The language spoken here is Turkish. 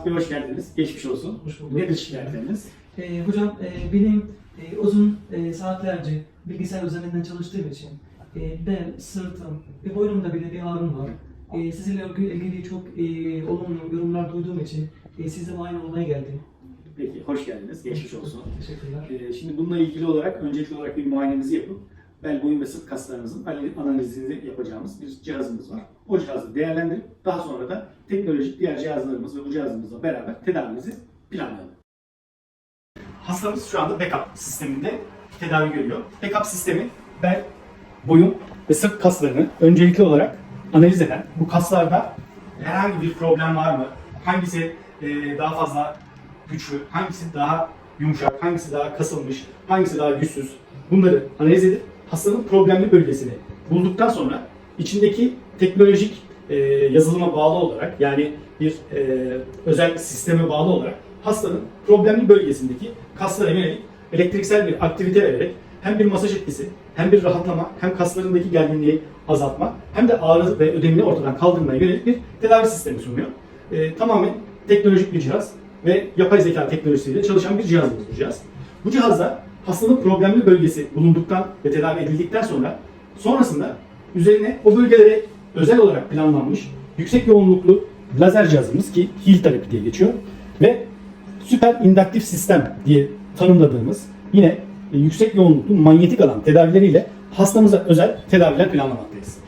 Sarp Bey hoş geldiniz. Geçmiş olsun. Hoş bulduk. Nedir şikayetleriniz? Ee, hocam e, benim e, uzun e, saatlerce bilgisayar üzerinden çalıştığım için e, bel, sırtım ve boynumda bile bir ağrım var. E, sizinle ilgili çok e, olumlu yorumlar duyduğum için e, sizle aynı olmaya geldim. Peki, hoş geldiniz. Geçmiş olsun. Teşekkürler. Ee, şimdi bununla ilgili olarak öncelikli olarak bir muayenenizi yapıp bel, boyun ve sırt kaslarınızın anali- analizini yapacağımız bir cihazımız var. O cihazı değerlendirip daha sonra da teknolojik diğer cihazlarımız ve bu cihazımızla beraber tedavinizi planlayalım. Hastamız şu anda backup sisteminde tedavi görüyor. Backup sistemi bel, boyun ve sırt kaslarını öncelikli olarak analiz eden, bu kaslarda herhangi bir problem var mı? Hangisi e, daha fazla güçlü, hangisi daha yumuşak, hangisi daha kasılmış, hangisi daha güçsüz bunları analiz edip hastanın problemli bölgesini bulduktan sonra içindeki teknolojik e, yazılıma bağlı olarak yani bir e, özel sisteme bağlı olarak hastanın problemli bölgesindeki kaslara yönelik elektriksel bir aktivite vererek hem bir masaj etkisi, hem bir rahatlama, hem kaslarındaki gerginliği azaltma, hem de ağrı ve ödemini ortadan kaldırmaya yönelik bir tedavi sistemi sunuyor. E, tamamen teknolojik bir cihaz ve yapay zeka teknolojisiyle çalışan bir cihazımız bu cihaz. Bu cihazda hastanın problemli bölgesi bulunduktan ve tedavi edildikten sonra sonrasında üzerine o bölgelere özel olarak planlanmış yüksek yoğunluklu lazer cihazımız ki HEAL terapi diye geçiyor ve süper induktif sistem diye tanımladığımız yine yüksek yoğunluklu manyetik alan tedavileriyle hastamıza özel tedaviler planlamaktayız.